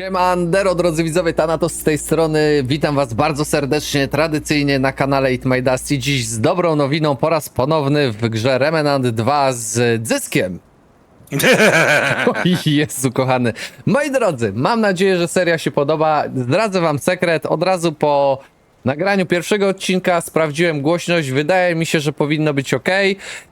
Siemandero, drodzy widzowie, Thanatos z tej strony. Witam was bardzo serdecznie, tradycyjnie na kanale It My Dusty. Dziś z dobrą nowiną po raz ponowny w grze Remnant 2 z Dzyskiem. O Jezu, kochany. Moi drodzy, mam nadzieję, że seria się podoba. Zdradzę wam sekret. Od razu po nagraniu pierwszego odcinka sprawdziłem głośność. Wydaje mi się, że powinno być ok.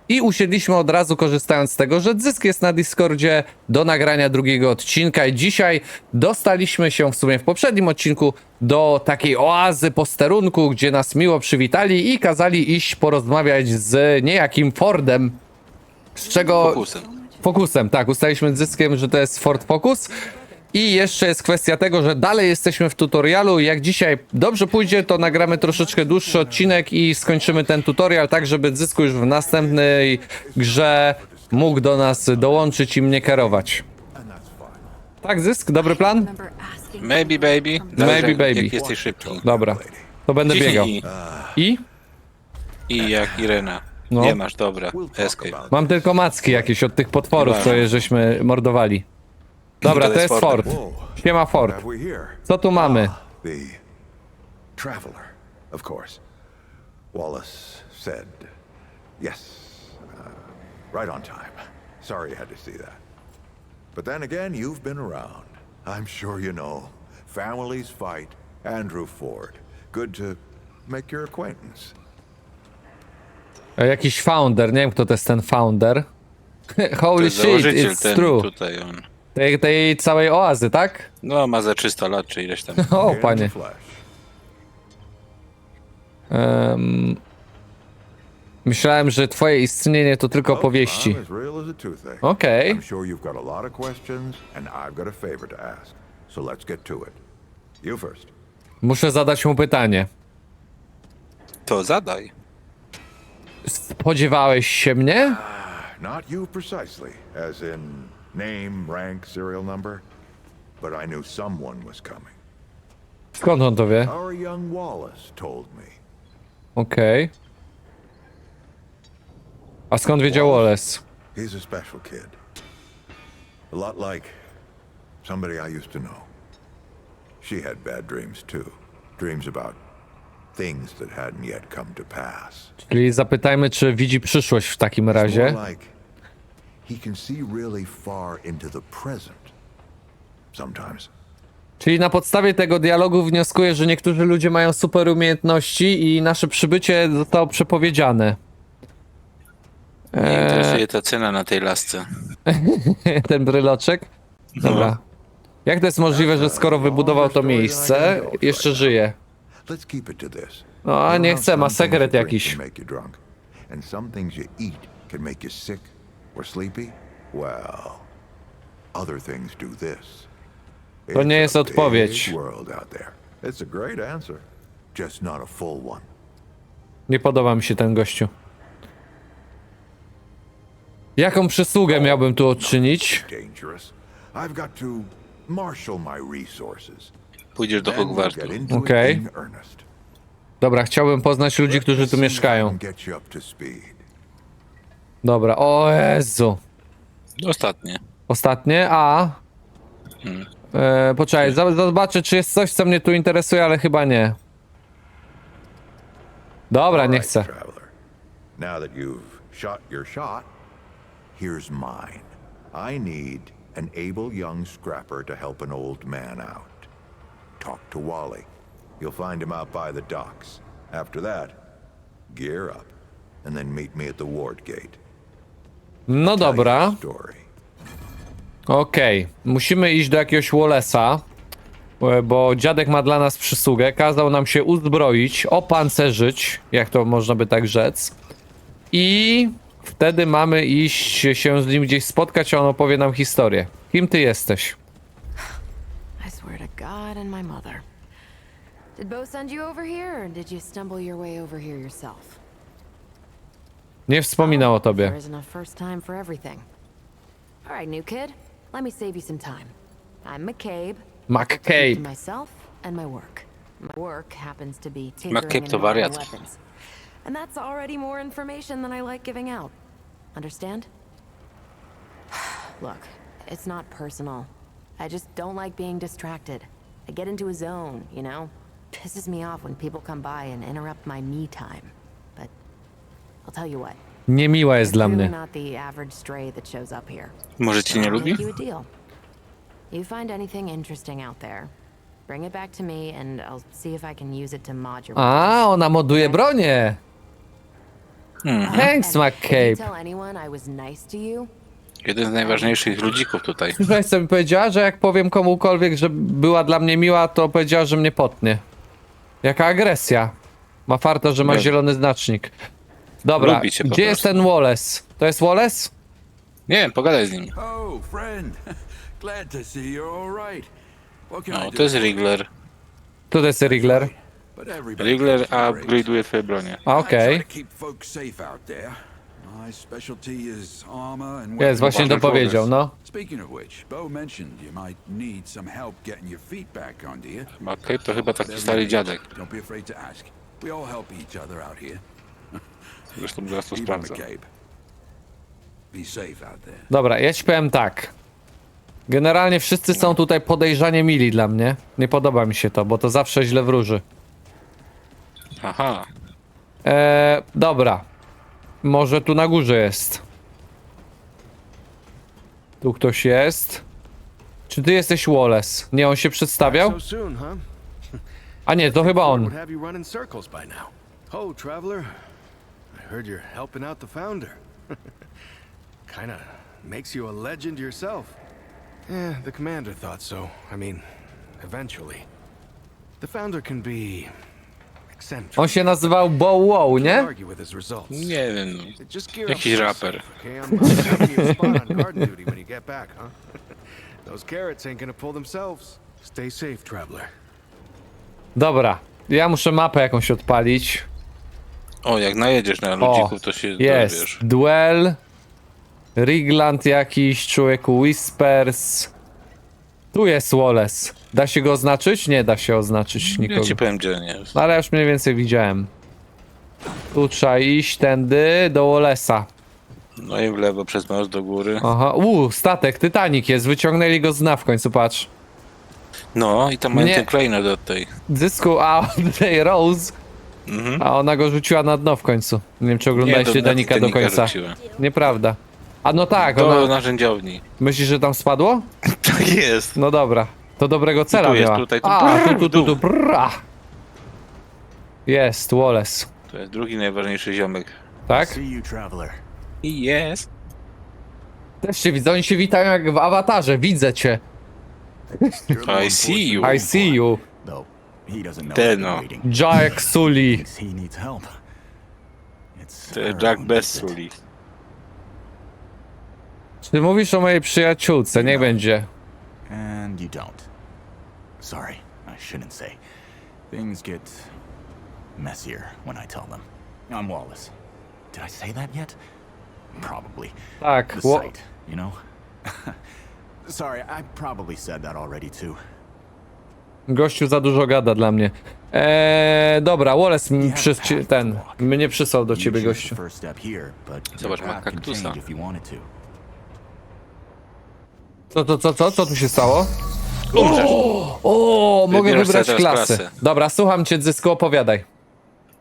I usiedliśmy od razu, korzystając z tego, że Zysk jest na Discordzie do nagrania drugiego odcinka. I dzisiaj dostaliśmy się w sumie w poprzednim odcinku do takiej oazy posterunku, gdzie nas miło przywitali i kazali iść porozmawiać z niejakim Fordem. Z czego Fokusem. Fokusem, tak. Ustaliśmy z Zyskiem, że to jest Ford Focus. I jeszcze jest kwestia tego, że dalej jesteśmy w tutorialu. Jak dzisiaj dobrze pójdzie, to nagramy troszeczkę dłuższy odcinek i skończymy ten tutorial, tak żeby Zysku już w następnej grze mógł do nas dołączyć i mnie kierować. Tak, Zysk? Dobry plan? Maybe baby. Maybe baby. Jak jesteś szybki. Dobra. To będę biegał. I, I? I jak Irena. No. Nie masz, dobra. Escape. Mam tylko macki jakieś od tych potworów, które żeśmy mordowali. Dobra, To jest Ford. Siema Ford. Here? Co tu mamy? The traveler, of course. Wallace said yes. Uh, right on time. Sorry you had to see that. But then again, you've been around. I'm sure you know. Families fight. Andrew Ford. Good to make your acquaintance. E, Jakiś founder, nie wiem kto to jest ten founder. To Holy jest shit, założyciel it's ten true. tutaj on. Tej, tej całej oazy, tak? No ma za 300 lat czy ileś tam. O, panie. Em, myślałem, że twoje istnienie to tylko Well, powieści. Okej. I'm sure you've got a lot of questions, and I've got a favor to ask. So let's get to it. You first. Muszę zadać mu pytanie. To zadaj. Spodziewałeś się mnie? Not you precisely, as in name, rank, serial number, but I knew someone was coming. Skąd on to wie? Our young Wallace told me. Okej. A skąd wiedział Wallace? He's a special kid. A lot like somebody I used to know. She had bad dreams too. Dreams about things that hadn't yet come to pass. Czyli zapytajmy, czy widzi przyszłość w takim It's razie. more like he can see really far into the present. Sometimes. Czyli na podstawie tego dialogu wnioskuję, że niektórzy ludzie mają super umiejętności i nasze przybycie zostało przepowiedziane. Nie interesuje ta cena na tej lasce. Ten bryloczek. Dobra. Jak to jest możliwe, że skoro wybudował to miejsce, jeszcze żyje? Let's keep it to this. No, a nie chcę, ma sekret jakiś. can make you drunk, and some things you eat can make you sick or sleepy. Well, other things do this. To nie jest a odpowiedź. big world out there. It's a great answer, just not a full one. Nie podoba mi się ten gościu. Jaką przysługę miałbym tu odczynić? Dangerous. I've got to marshal my resources. Pójdziesz do Then we'll Hogwartu. get into Okay. it in earnest. Dobra, chciałbym poznać ludzi, którzy tu mieszkają. get you up to speed. Dobra, o Jezu. Ostatnie. Ostatnie, a... E, poczekaj, za- zobaczę, czy jest coś, co mnie tu interesuje, ale chyba nie. Dobra, nie chcę. traveler. Now that you've shot your shot, here's mine. I need an able young scrapper to help an old man out. Talk to Wally. You'll find him out by the docks. After that, gear up, and then meet me at the ward gate. No dobra. Okej, musimy iść do jakiegoś Wallace'a, e, bo dziadek ma dla nas przysługę, kazał nam się uzbroić, opancerzyć, jak to można by tak rzec. I wtedy mamy iść się z nim gdzieś spotkać, a on opowie nam historię. Kim ty jesteś? I swear to God and my mother. Did Bo send you over here, or did you stumble your way over here yourself? Nie wspominał o tobie. isn't a first time for everything. All right, new kid. Let me save you some time. I'm McCabe. McCabe. To myself and my work. My work happens to be McCabe and to modding wariat. weapons. And that's already more information than I like giving out. Understand? Look, it's not personal. I just don't like being distracted. I get into a zone, you know? Pisses me off when people come by and interrupt my me time. But I'll tell you what. Niemiła jest You're dla mnie. not the average stray that shows up here. Może cię nie I'll lubi? make you a deal. You find anything interesting out there, bring it back to me and I'll see if I can use it to mod your A, ona moduje bronię. Thanks, And if you McCabe. tell anyone I was nice to you, Jeden z najważniejszych ludzików tutaj. Słuchaj, co mi powiedziała, że jak powiem komukolwiek, że była dla mnie miła, to powiedziała, że mnie potnie. Jaka agresja. Ma farta, że ma Nie. zielony znacznik. Dobra, Lubi cię po gdzie jest prostu. ten Wallace? To jest Wallace? Nie wiem, pogadaj z nim. Oh, friend. Glad to see you're all right. What can I No, do? to jest Wrigler. Tu to jest Rigler. But everybody breaks. upgrade'uje twoje bronie. A, I Okej. try to keep folks safe out there. My specialty is armor and Jest, weapons. właśnie to powiedział, no. Speaking of which, Bo mentioned you might need some help getting your feet back under you. Okej, to chyba taki stary dziadek. Don't be afraid to ask. We all help each other out here. Zresztą zaraz to sprawdzę. Dobra, ja ci powiem tak. Generalnie wszyscy są tutaj podejrzanie mili dla mnie. Nie podoba mi się to, bo to zawsze źle wróży. Aha. Eee, dobra. Może tu na górze jest. Tu ktoś jest. Czy ty jesteś Wallace? Nie, on się przedstawiał? So soon, huh? A nie, to chyba on. Would have you running circles by now. Oh, traveler, I heard you're helping out the founder. Kinda makes you a legend yourself. Eh, the commander thought so. I mean, eventually. The founder can be eccentric. On się nazywał Bow Wow, nie? Argue with his results. Nie wiem. Just gear Jakiś raper. yourself, Okay, I'm gonna be a spot on garden duty when you get back, huh? Those carrots ain't gonna pull themselves. Stay safe, traveler. Dobra. Ja muszę mapę jakąś odpalić. O, jak najedziesz na ludzików, to się jest. dowiesz. Duel. Rigland jakiś, człowieku Whispers. Tu jest Wallace. Da się go oznaczyć? Nie da się oznaczyć Ja nikogo. ci powiem, gdzie on jest. No ale już mniej więcej widziałem. Tu trzeba iść tędy do Wallace'a. No i w lewo przez most do góry. Aha, uuu, statek, Titanic jest, wyciągnęli go z dna w końcu, patrz. No i tam mają Nie. ten klejnot od tej. Zysku, a tej Rose, a ona go rzuciła na dno w końcu. Nie wiem, czy oglądałeś do- Titanica do Titanica końca. rzuciła. Nieprawda. A no tak, Do ona... narzędziowni. Myślisz, że tam spadło? Tak jest. No dobra. To dobrego cela tu jest, miała. tutaj, tu, A, brrr, tu, tu, tu, w tu, dół. brrra. Jest, Wallace. To jest drugi najważniejszy ziomek. Tak? See you, traveler. I jest. Też się widzę, oni się witają jak w awatarze, widzę cię. You're I see you. I see you. Though he doesn't know Te I've been no. Jack Sully. He needs help. It's To our jest Jack own bez visit. suli. Ty mówisz o mojej przyjaciółce, niech będzie. And you don't. Sorry, I shouldn't say. Things get messier when I tell them. I'm Wallace. Did I say that yet? Probably. Tak, The Wa- site, you know? Sorry, I probably said that already too. Gościu za dużo gada dla mnie. Eee, dobra, Wallace mi ten, mnie przysłał do ciebie gościu. Zobacz, ma kaktusa. Co, co, co, co, co tu się stało? Umrzesz. O, mogę Wybierasz wybrać sobie teraz klasę. klasę. Dobra, słucham cię, Dzysku, opowiadaj.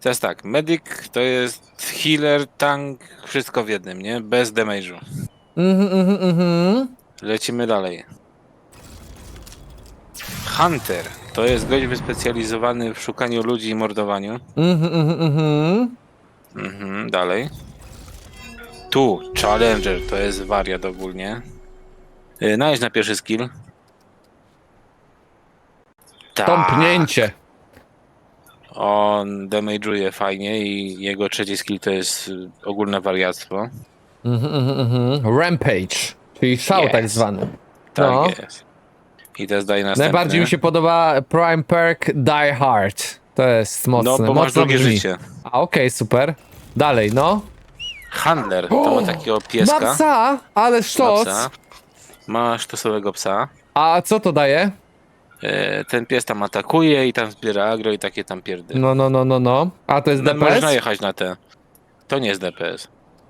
Teraz tak, medic to jest healer, tank, wszystko w jednym, nie? Bez damage'u. Mhm, mhm, mhm. Lecimy dalej. Hunter to jest gość wyspecjalizowany w szukaniu ludzi i mordowaniu. Mhm, mhm, mhm. Mhm, dalej. Tu, Challenger to jest wariat ogólnie. Yy, Najdź na pierwszy skill. Tak, Tąpnięcie. on damage'uje fajnie i jego trzeci skill to jest y, ogólne wariactwo. Mhm, mhm, mhm. Rampage, czyli szał Yes. tak zwany. Tak No. jest. I teraz daje następny. Najbardziej mi się podoba Prime Perk Die Hard. To jest mocne, No, bo masz mocno drugie brzmi. życie. A okej, super. Dalej, no. Handler to ma takiego pieska. Ma psa, ale ma sztos. psa. Ma sztosowego psa. A co to daje? E, ten pies tam atakuje i tam zbiera agro i takie tam pierdy. No, no, no, no, no. A to jest No, DPS? najechać na te. To nie jest DPS.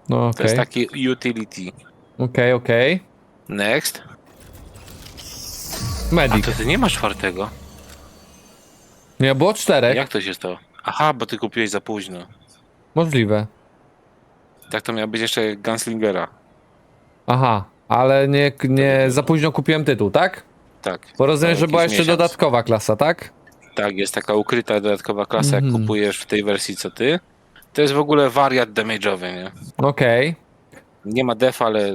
No, To okej. jest taki utility. Okej, okej. Next. A Medic. to ty nie masz czwartego. Nie, było czterech. Jak to się stało? Aha, bo ty kupiłeś za późno. Możliwe. Tak to miał być jeszcze Gunslingera. Aha, ale nie, nie za późno kupiłem tytuł, tak? Tak. Bo rozumiem, że była jakiś jeszcze miesiąc. dodatkowa klasa, tak? Tak, jest taka ukryta dodatkowa klasa, Mhm. jak kupujesz w tej wersji co ty. To jest w ogóle wariat damage'owy, nie? Okej, Nie ma def, ale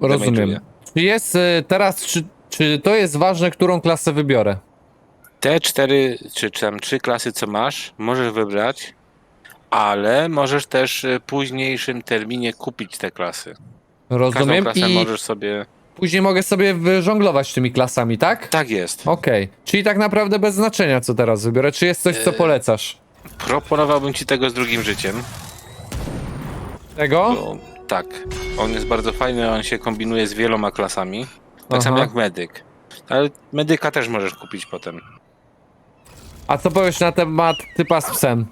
rozumiem. Czy jest y, teraz, czy, czy to jest ważne, którą klasę wybiorę? Te cztery, czy, czy tam trzy klasy, co masz, możesz wybrać, ale możesz też w późniejszym terminie kupić te klasy. Każdą Rozumiem klasę i możesz sobie... później mogę sobie wyżonglować tymi klasami, tak? Tak jest. Okej, czyli tak naprawdę bez znaczenia, co teraz wybiorę. Czy jest coś, E, co polecasz? Proponowałbym ci tego z drugim życiem. Tego? Bo, tak, on jest bardzo fajny, on się kombinuje z wieloma klasami. Tak samo Aha. jak medyk. Ale medyka też możesz kupić potem. A co powiesz na temat typa z psem?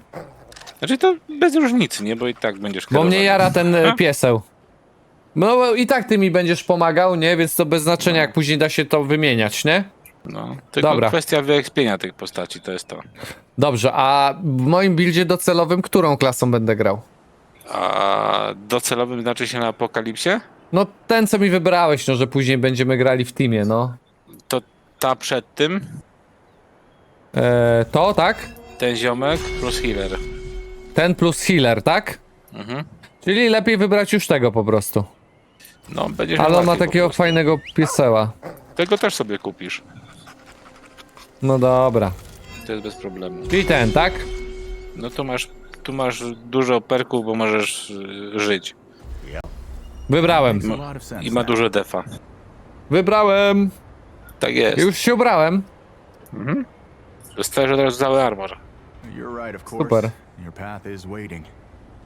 Znaczy to bez różnicy, nie? Bo i tak będziesz Bo kierowany. mnie jara ten y, pieseł. No i tak ty mi będziesz pomagał, nie? Więc to bez znaczenia, jak później da się to wymieniać, nie? No, tylko Dobra. kwestia wyekspienia tych postaci, to jest to. Dobrze, a w moim buildzie docelowym którą klasą będę grał? A docelowym znaczy się na apokalipsie? No ten, co mi wybrałeś, no, że później będziemy grali w teamie, no. To ta przed tym, E, to, tak? ten ziomek plus healer. Ten plus healer, tak? Mhm. Czyli lepiej wybrać już tego po prostu. No, będziesz Ale on ma łatwiej po takiego prostu. fajnego pieseła. Tego też sobie kupisz. No dobra. To jest bez problemu. Czyli ten, tak? No tu masz, tu masz dużo perków, bo możesz y, żyć. Wybrałem. I ma dużo defa. Wybrałem. Tak jest. Już się ubrałem. Dostajesz od razu cały armor. Super. Your path is waiting.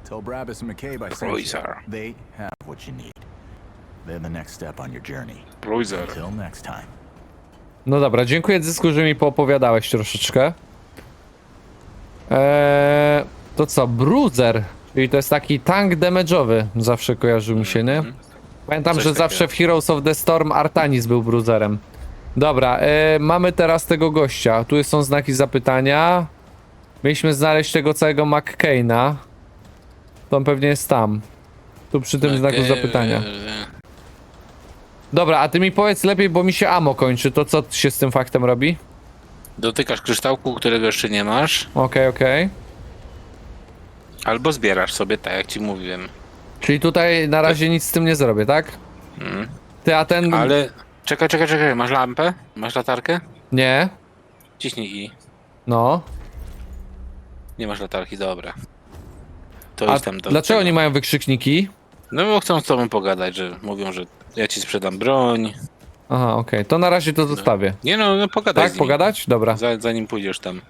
Tell Brabus and McCabe I sent you. Bruiser. They have what you need. They're the next step on your journey. Bruiser. Till next time. No dobra, dziękuję Zysku, że mi poopowiadałeś troszeczkę. Eee, to co, Bruiser, czyli to jest taki tank damage'owy, zawsze kojarzył mi się, nie? Pamiętam, Coś że takiego. zawsze w Heroes of the Storm Artanis był Bruiserem. Dobra, e, mamy teraz tego gościa. Tu są znaki zapytania. Mieliśmy znaleźć tego całego McCaina. To on pewnie jest tam. Tu przy tym znaku zapytania. Dobra, a ty mi powiedz lepiej, bo mi się ammo kończy. To co się z tym faktem robi? Dotykasz kryształku, którego jeszcze nie masz, Okej, okej. Albo zbierasz sobie, tak jak ci mówiłem. Czyli tutaj na razie nic z tym nie zrobię, tak? Ty, a ten... Ale czekaj, czekaj, czekaj, masz lampę? Masz latarkę? Nie. Ciśnij i. No. Nie masz latarki, dobra. To A tam do dlaczego tego. nie mają wykrzykniki? No bo chcą z tobą pogadać, że mówią, że ja ci sprzedam broń. Aha, okej. To na razie to zostawię. Nie no, no pogadaj Tak, z nimi. pogadać? Dobra. Za, zanim pójdziesz tam.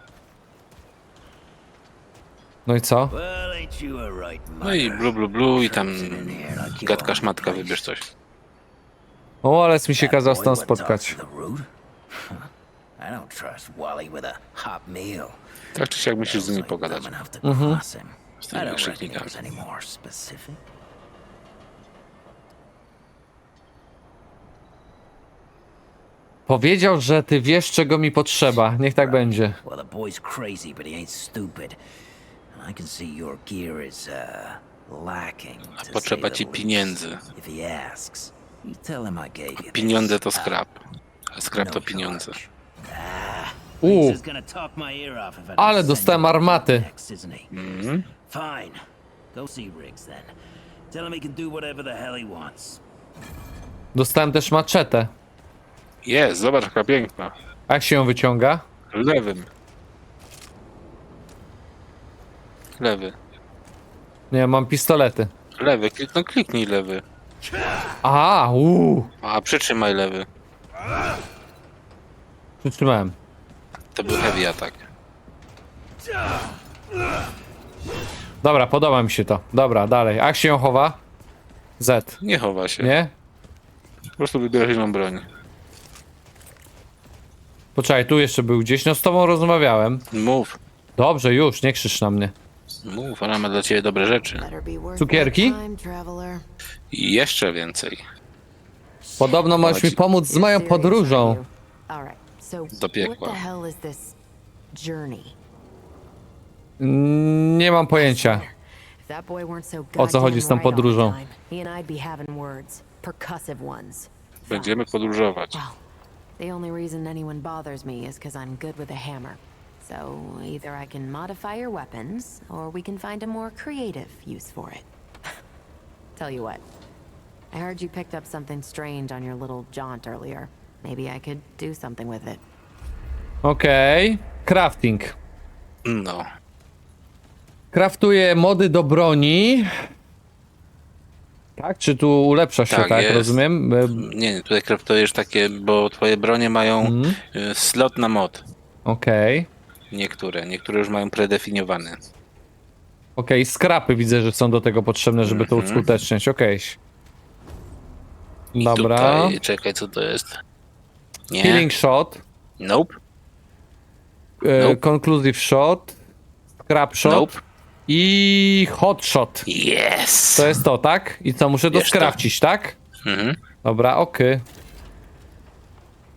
No i co? No i blu blu blu i tam gadka szmatka, wybierz coś. O, Wallace mi się kazał talks spotkać. Tak czy siak musisz z nimi like pogadać. him. Z tymi. Powiedział, że ty wiesz, czego mi potrzeba. Niech tak będzie. Well, the boy's crazy, but he ain't stupid. I can see your gear is, uh, lacking. to potrzeba say the ci least. pieniędzy. If he asks, you tell him I gave you Pieniądze this. to scrap. A scrap No to pieniądze. charge. Uuu, He's gonna talk my ear off if I don't ale send dostałem you armaty. next, isn't he? Fine. Go see Riggs then. Tell him he can do whatever the hell he wants. Dostałem też maczetę. Jest, zobacz jaka piękna. A jak się ją wyciąga? Lewym. Lewy. Nie, mam pistolety. Lewy, klik, no kliknij lewy. Aha, uuu. A przytrzymaj lewy. Przytrzymałem. To był heavy attack. Dobra, podoba mi się to. Dobra, dalej. A jak się ją chowa? Z. Nie chowa się. Nie? Po prostu wybierasz inną broń. Poczekaj, tu jeszcze był gdzieś. No z tobą rozmawiałem. Mów. Dobrze, już, nie krzycz na mnie. Mów, ona ma dla ciebie dobre rzeczy. Cukierki? I jeszcze więcej. Podobno możesz mi pomóc z moją podróżą. Do piekła. Mm, Nie mam pojęcia. O co chodzi z tą podróżą? Będziemy podróżować. The only reason anyone bothers me is because I'm good with a hammer. So either I can modify your weapons, or we can find a more creative use for it. Tell you what, I heard you picked up something strange on your little jaunt earlier. Maybe I could do something with it. Okej. Crafting. No. Kraftuję mody do broni. Tak? Czy tu ulepsza się, tak? Tak, jest. Rozumiem? Nie, nie, tutaj kraftujesz takie, bo twoje bronie mają y, slot na mod. Okej. Niektóre, niektóre już mają predefiniowane. Okej, skrapy widzę, że są do tego potrzebne, żeby to uskuteczniać. Okej. Dobra. Tutaj, czekaj, co to jest? Nie. Healing shot. Nope. E, Nope. Conclusive shot. Scrap shot. Nope. I hot shot. Yes! To jest to, tak? I co, muszę to skrafcić, tak? Mhm. Dobra, oky.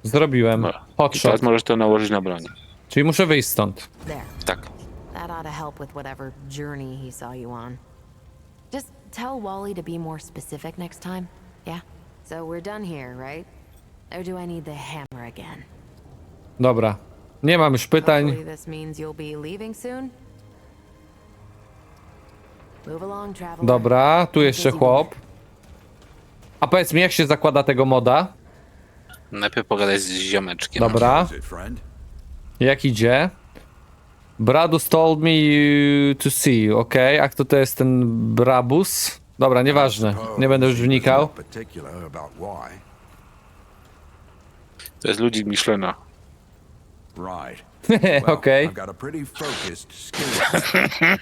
Zrobiłem. Dobra. Hot I shot. teraz możesz to nałożyć na broń. Czyli muszę wyjść stąd. There. Tak. That ought to help with whatever journey he saw you on. Just tell Wally to be more specific next time. Yeah? So we're done here, right? Or do I need the hammer again? Dobra. Nie mam już pytań. Hopefully this means you'll be leaving soon. Move along, traveler. Dobra, tu jeszcze chłop. A powiedz mi, jak się zakłada tego moda? Najpierw pogadaj z ziomeczkiem. Dobra. Is it, friend? Jak idzie? Bradus told me you to see you, okej. A kto to jest ten Brabus? Dobra, nieważne. Nie będę już wnikał. To jest ludzi Michelina. Right. Well, Okej. I've got a pretty focused skill.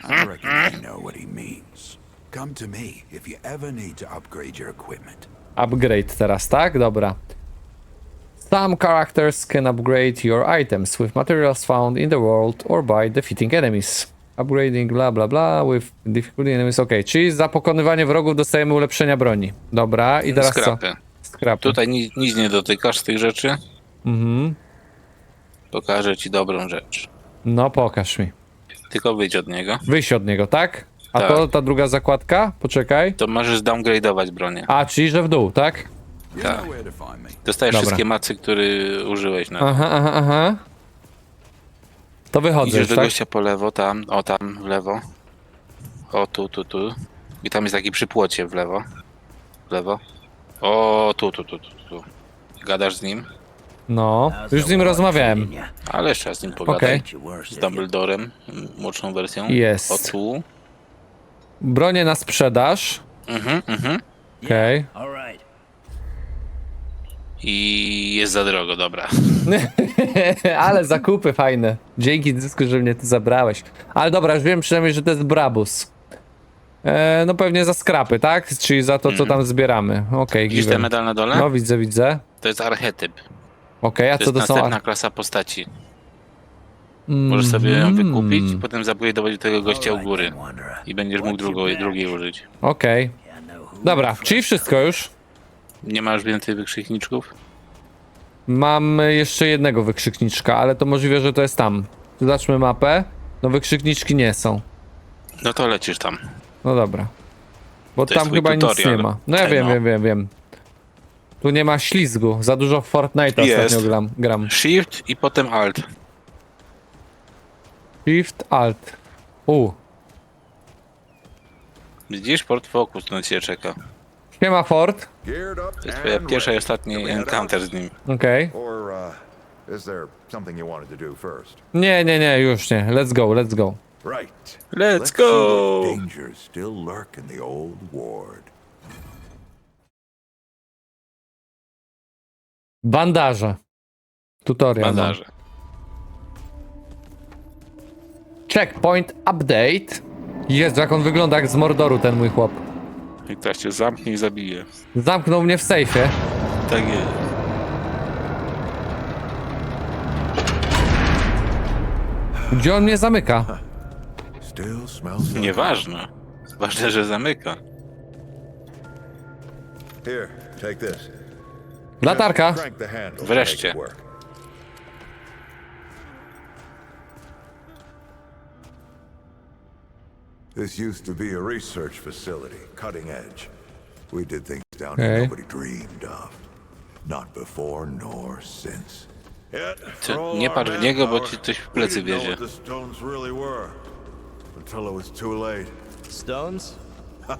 I reckon you know what he means. Come to me if you ever need to upgrade your equipment. Upgrade teraz, tak? Dobra. Some characters can upgrade your items with materials found in the world or by defeating enemies. Upgrading bla bla bla with difficulty enemies. Okej, czyli za pokonywanie wrogów dostajemy ulepszenia broni. Dobra, i teraz Skrapy. co? Skrapy. Tutaj ni nic nie dotykasz z tych rzeczy. Mhm. Pokażę ci dobrą rzecz. No pokaż mi. Tylko wyjdź od niego. Wyjść od niego, tak? A Tak. to ta druga zakładka? Poczekaj. To możesz downgrade'ować bronię. A, czyli że w dół, tak? Tak. Dostajesz Dobra. wszystkie macy, które użyłeś na Aha, aha, aha. To wychodzę Idziesz do tak? gościa po lewo, tam, o tam, w lewo. O, tu, tu, tu. I tam jest taki przy płocie w lewo. W lewo. O, tu, tu, tu, tu, tu. Gadasz z nim, No, już z nim rozmawiałem. ale jeszcze raz z nim pogadaj. Okej. Z Dumbledorem, m, młodszą wersją. Jest. O, tu. Bronię na sprzedaż. Mhm, mhm. Okej. I jest za drogo, dobra. Ale zakupy fajne. Dzięki dysku, że mnie tu zabrałeś. Ale dobra, już wiem przynajmniej, że to jest Brabus. E, no pewnie za skrapy, tak? Czyli za to, co tam zbieramy. Okej, Widzisz ten medal na dole? No widzę, widzę. To jest archetyp. Okej, a To co jest to są? następna klasa postaci. Możesz sobie ją Mhm. wykupić i potem zabudować do tego gościa u góry. I będziesz mógł drugą, drugiej użyć. Okej. Dobra, czyli wszystko już. Nie masz więcej wykrzykniczków? Mam jeszcze jednego wykrzykniczka, ale to możliwe, że to jest tam. Zobaczmy mapę. No wykrzykniczki nie są. No to lecisz tam. No dobra. Bo To jest tam chyba nic tutorial. nie ma. No ja Ej, wiem, no. wiem, wiem, wiem. Tu nie ma ślizgu. Za dużo w Fortnite'a Jest. ostatnio gram. gram. Shift i potem Alt. Shift, Alt. U. Widzisz? Port Focus na ciebie czeka. Siema up To jest twoja pierwsza i ostatni encounter z nim. Okej. Or uh, is there something you wanted to do first? Nie, nie, nie, już nie. Let's go, let's go. Right. Let's see go! what dangers still lurk in the old ward. Bandaże. Tutorial. mam. Bandaże. Checkpoint update. Jezu, jak on wygląda jak z Mordoru, ten mój chłop. I teraz cię zamknie i zabije. Zamknął mnie w sejfie. Tak jest. Gdzie on mnie zamyka? Still smells so Nieważne. Ważne, że zamyka. Here, take this. Latarka. Crank the handle. to Wreszcie. make it work. This used to be a research facility, cutting edge. We did things down Okay. here nobody dreamed of. Not before nor since. Yet, Ty, for all nie our patrz w niego, bo manpower, ci coś w we plecy didn't know wiezie. what the stones really were until it was too late. Stones?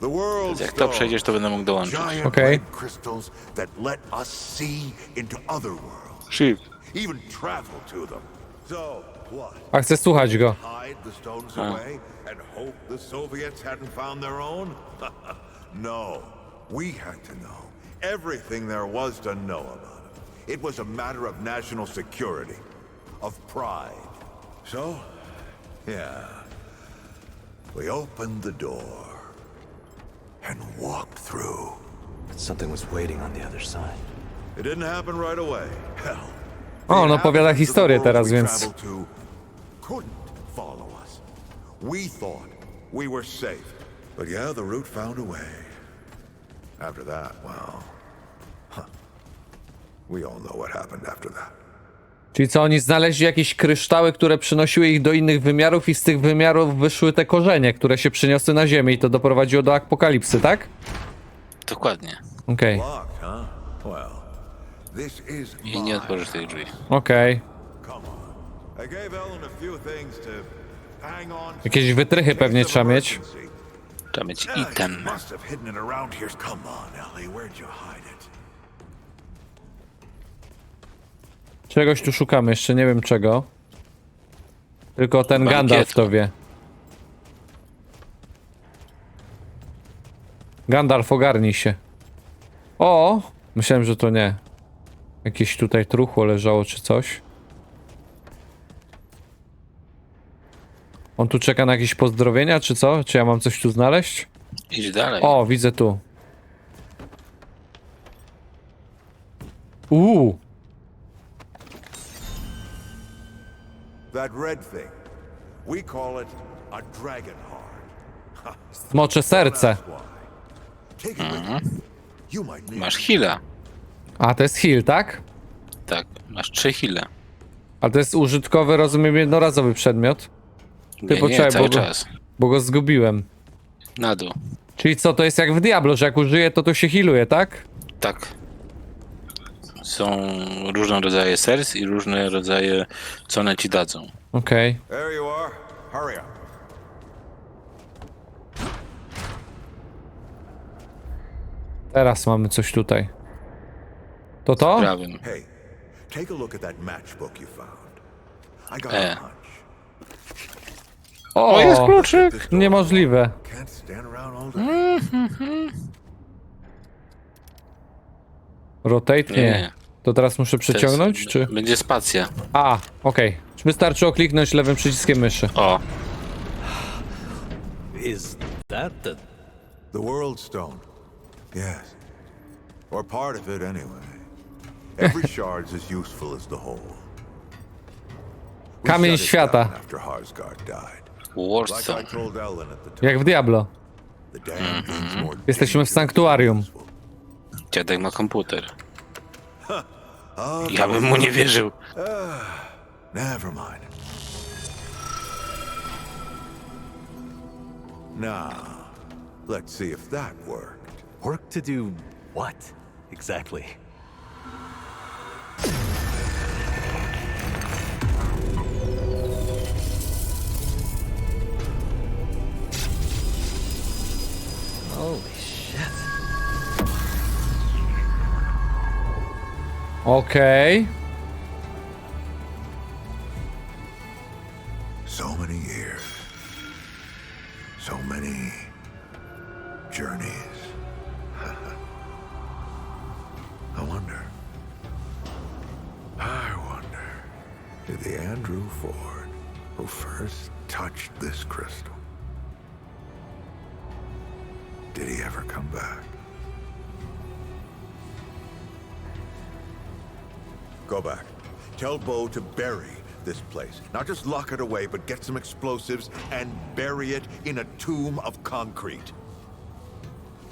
The world Jak to przejdziesz, to będę mógł dołączyć. Giant Okay. red crystals that let us see into other worlds, Shift. even travel to them. So, what? A chcę słuchać go. hide the stones away and hope the Soviets hadn't found their own? no. We had to know everything there was to know about it. It was a matter of national security, of pride. So, yeah. We opened the door and walked through. But Something was waiting on the other side. It didn't happen right away. Hell. O, on the opowiada inhabitants of the historię teraz, więc... couldn't follow us. We thought we were safe. But yeah, the route found a way. After that, well, huh. We all know what happened after that. Czyli co, oni znaleźli jakieś kryształy, które przynosiły ich do innych wymiarów i z tych wymiarów wyszły te korzenie, które się przyniosły na ziemię i to doprowadziło do apokalipsy, tak? Dokładnie. Okej, Locked, huh? Well, this is I nie otworzysz tej drzwi. okej. Come Jakieś wytrychy pewnie trzeba mieć. Trzeba mieć item. must have hidden it around here. Come on, Ellie. Where'd you hide it? Czegoś tu szukamy, jeszcze nie wiem czego. Tylko ten. Gandalf to wie. Gandalf, ogarnij się. O! Myślałem, że to nie. Jakieś tutaj truchło leżało czy coś. On tu czeka na jakieś pozdrowienia, czy co? Czy ja mam coś tu znaleźć? Idź dalej. O, widzę tu. Uuu, That red thing. We call it a dragon heart. smocze serce. That's why. Take it with you. You might need Masz heal'a. A, to jest heal, tak? Tak, masz trzy heal'e. A to jest użytkowy, rozumiem, jednorazowy przedmiot. Nie, poczekaj, nie, cały bo go- czas. Bo go zgubiłem. Na dół. Czyli co, to jest jak w Diablo, że jak użyję, to to się healuje, tak? Tak. Są różne rodzaje serc i różne rodzaje, co one ci dadzą. Okej. There you are. Hurry up. Teraz mamy coś tutaj. To to? Prawym. Hey, take a look at that matchbook you found. I got Eh. a hunch. O, jest kluczyk! Niemożliwe. Can't stand around all day. Rotate? Nie, Nie. nie. To teraz muszę przeciągnąć, czy? Będzie spacja. A, okej. Czy wystarczyło kliknąć lewym przyciskiem myszy? O, Is that the. The World Stone. Yes. Or part of it, anyway. Every shard's as useful as the whole. We Kamień shut it świata. down After Harsgard died. Time, Jak w Diablo. more Jesteśmy w sanktuarium. Dziadek ma komputer. Ja bym mu nie wierzył. Never mind. Now, let's see if that worked. Work to do what? Exactly. Okej. Go back. Tell Bo to bury this place. Not just lock it away, but get some explosives and bury it in a tomb of concrete.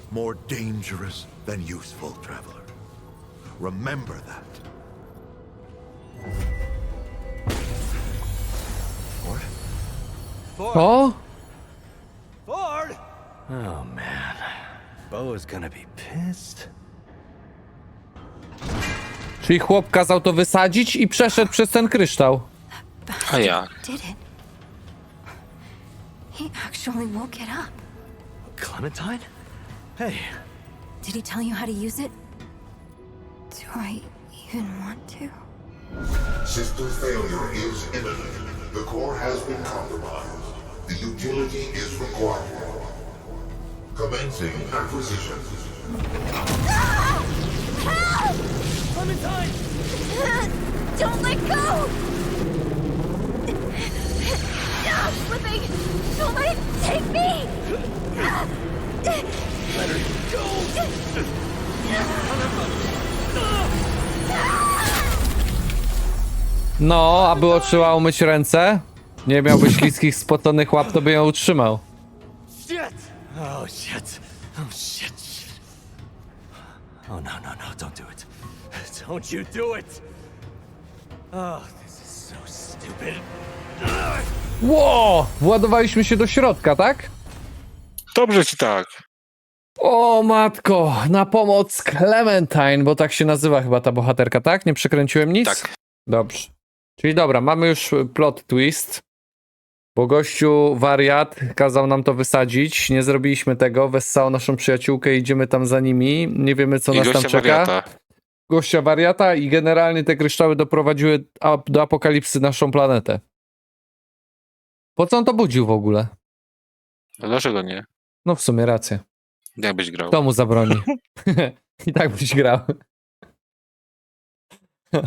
More dangerous than useful, Traveler. Remember that. Ford? Ford? Paul? Ford? Oh, man. Bo is gonna be pissed. Czyli chłop kazał to wysadzić i przeszedł przez ten kryształ. A jak? Did it? He actually woke it up. Clementine? Hey, Did he tell you how to use it? Do I even want to? System failure is imminent. The core has been compromised. The utility is required. Commencing acquisition. Clementine! Don't let go! No, I'm slipping! Don't let it take me! Let her No, a było trzeba umyć ręce. Nie miałby śliskich, spoconych łap, to by ją utrzymał. shit! Oh shit! Oh shit! shit. Oh no Don't you do it! Oh, this is so stupid. Ło! Władowaliśmy się do środka, tak? Dobrze ci tak. O matko, na pomoc Clementine, bo tak się nazywa chyba ta bohaterka, tak? Nie przekręciłem nic? Tak. Dobrze. Czyli dobra, mamy już plot twist. Bo gościu wariat kazał nam to wysadzić. Nie zrobiliśmy tego. Wessał naszą przyjaciółkę, idziemy tam za nimi. Nie wiemy, co I nas tam gościa czeka. wariata. Gościa wariata i generalnie te kryształy doprowadziły ap- do apokalipsy naszą planetę. Po co on to budził w ogóle? No Dlaczego nie? No w sumie rację. Jak byś grał? Kto mu zabroni? I tak byś grał.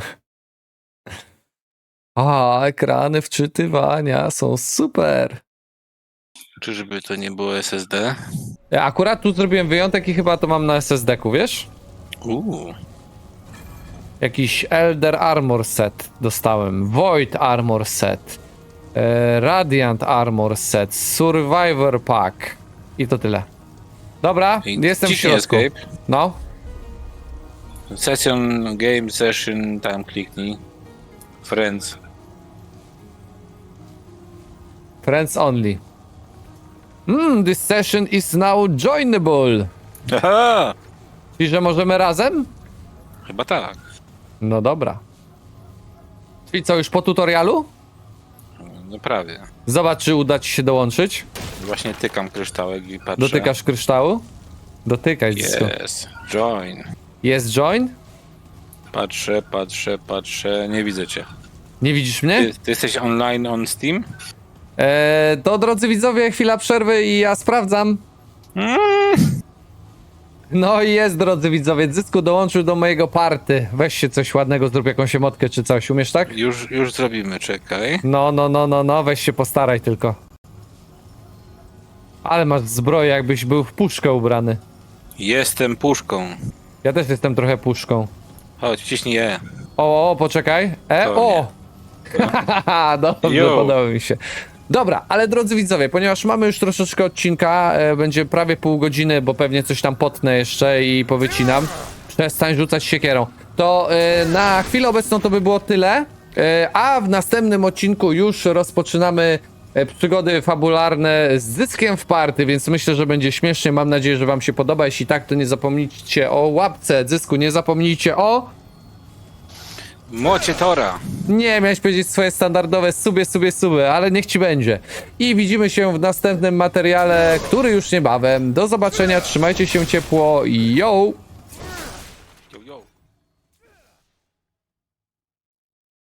A, ekrany wczytywania są super. Czyżby to nie było SSD? Ja akurat tu zrobiłem wyjątek i chyba to mam na SSD-ku, wiesz? Uuu. Jakiś Elder Armor Set dostałem, Void Armor Set, e, Radiant Armor Set, Survivor Pack i to tyle. Dobra, I jestem w środku. Escape. No, Session, game, session, tam kliknij. Friends. Friends only. Hmm, this session is now joinable. Aha! Czyli, że możemy razem? Chyba tak. No dobra. Czyli co, już po tutorialu? No prawie. Zobacz, czy uda ci się dołączyć. Właśnie tykam kryształek i patrzę. Dotykasz kryształu? Dotykaj dziecko. Yes. Join. Jest join? Patrzę, patrzę, patrzę. Nie widzę cię. Nie widzisz mnie? Ty, ty jesteś online on Steam? Eee, to drodzy widzowie, chwila przerwy i ja sprawdzam. No i jest, drodzy widzowie, Zysku dołączył do mojego party. Weź się coś ładnego, zrób jakąś emotkę czy coś, umiesz tak? Już, już zrobimy, czekaj. No, no, no, no, no, weź się postaraj tylko. Ale masz zbroję, jakbyś był w puszkę ubrany. Jestem puszką. Ja też jestem trochę puszką. Chodź, ciśnij E. O, o, poczekaj. E, To o! Haha, dobrze, Yo. podoba mi się. Dobra, ale drodzy widzowie, ponieważ mamy już troszeczkę odcinka, e, będzie prawie pół godziny, bo pewnie coś tam potnę jeszcze i powycinam. Przestań rzucać siekierą. To e, na chwilę obecną to by było tyle, e, a w następnym odcinku już rozpoczynamy e, przygody fabularne z Zyskiem w party, więc myślę, że będzie śmiesznie. Mam nadzieję, że wam się podoba. Jeśli tak, to nie zapomnijcie o łapce Zysku, nie zapomnijcie o... Mocie Tora. Nie, miałeś powiedzieć swoje standardowe subie, subie, subie, ale niech ci będzie. I widzimy się w następnym materiale, który już niebawem. Do zobaczenia, trzymajcie się ciepło, yo.